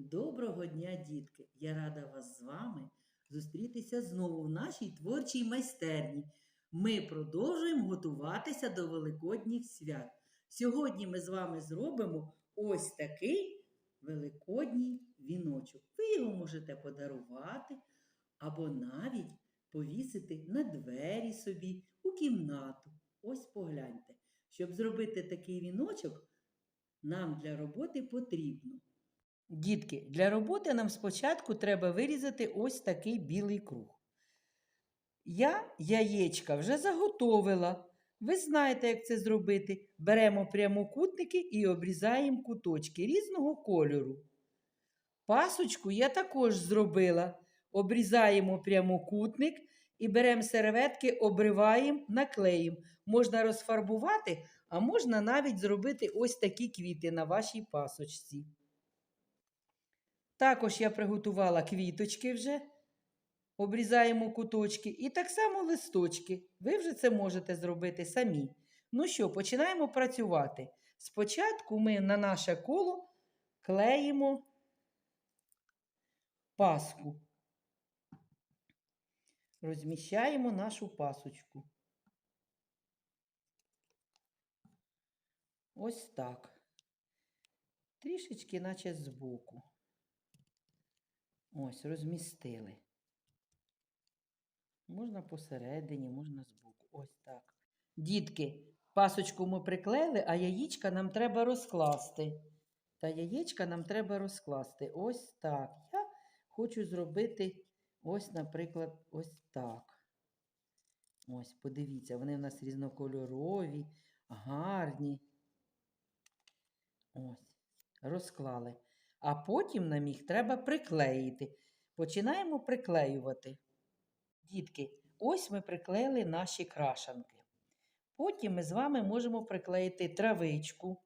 Доброго дня, дітки! Я рада вас з вами зустрітися знову в нашій творчій майстерні. Ми продовжуємо готуватися до Великодніх свят. Сьогодні ми з вами зробимо ось такий великодній віночок. Ви його можете подарувати або навіть повісити на двері собі у кімнату. Ось погляньте. Щоб зробити такий віночок, нам для роботи потрібно Дітки, для роботи нам спочатку треба вирізати ось такий білий круг. Я яєчка вже заготовила. Ви знаєте, як це зробити. Беремо прямокутники і обрізаємо куточки різного кольору. Пасочку я також зробила. Обрізаємо прямокутник і беремо серветки, обриваємо, наклеїмо. Можна розфарбувати, а можна навіть зробити ось такі квіти на вашій пасочці. Також я приготувала квіточки вже, обрізаємо куточки, і так само листочки. Ви вже це можете зробити самі. Ну що, починаємо працювати. Спочатку ми на наше коло клеїмо паску. Розміщаємо нашу пасочку. Ось так. Трішечки, наче збоку. Ось, розмістили. Можна посередині, можна збоку. Ось так. Дітки, пасочку ми приклеїли, а яєчка нам треба розкласти. Та яєчка нам треба розкласти. Ось так. Я хочу зробити ось, наприклад, ось так. Ось, подивіться, вони в нас різнокольорові, гарні. Ось, розклали а потім нам їх треба приклеїти. Починаємо приклеювати. Дітки, ось ми приклеїли наші крашанки. Потім ми з вами можемо приклеїти травичку.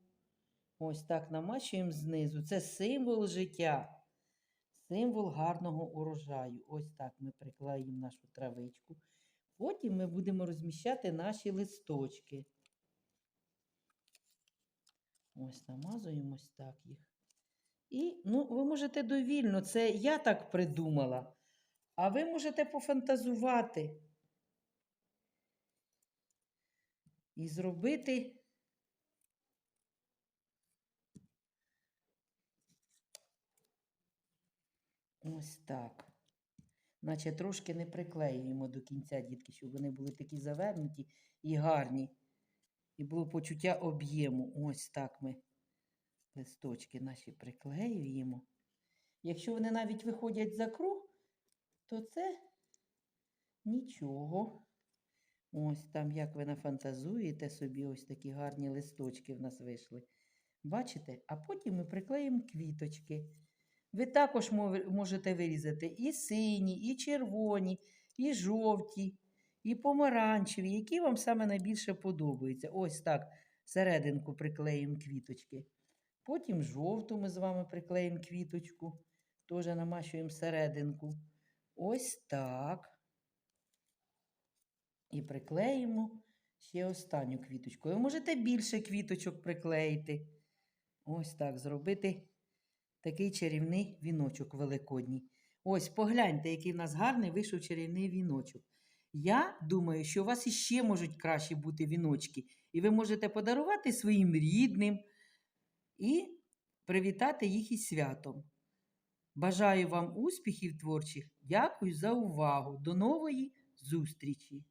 Ось так намачуємо знизу. Це символ життя, символ гарного урожаю. Ось так ми приклеїмо нашу травичку. Потім ми будемо розміщати наші листочки. Ось намазуємо ось так їх. І ну, ви можете довільно, це я так придумала. А ви можете пофантазувати і зробити ось так. Наче трошки не приклеюємо до кінця, дітки, щоб вони були такі завернуті і гарні. І було почуття об'єму. Ось так ми листочки наші приклеюємо. Якщо вони навіть виходять за круг, то це нічого. Ось там, як ви нафантазуєте собі, ось такі гарні листочки в нас вийшли. Бачите? А потім ми приклеїмо квіточки. Ви також можете вирізати і сині, і червоні, і жовті, і помаранчеві, які вам саме найбільше подобаються. Ось так серединку приклеїмо квіточки. Потім жовту ми з вами приклеїмо квіточку, теж намащуємо серединку. Ось так. І приклеїмо ще останню квіточку. Ви можете більше квіточок приклеїти. Ось так зробити такий чарівний віночок великодній. Ось погляньте, який в нас гарний вийшов чарівний віночок. Я думаю, що у вас іще можуть кращі бути віночки, і ви можете подарувати своїм рідним і привітати їх із святом. Бажаю вам успіхів творчих. Дякую за увагу. До нової зустрічі!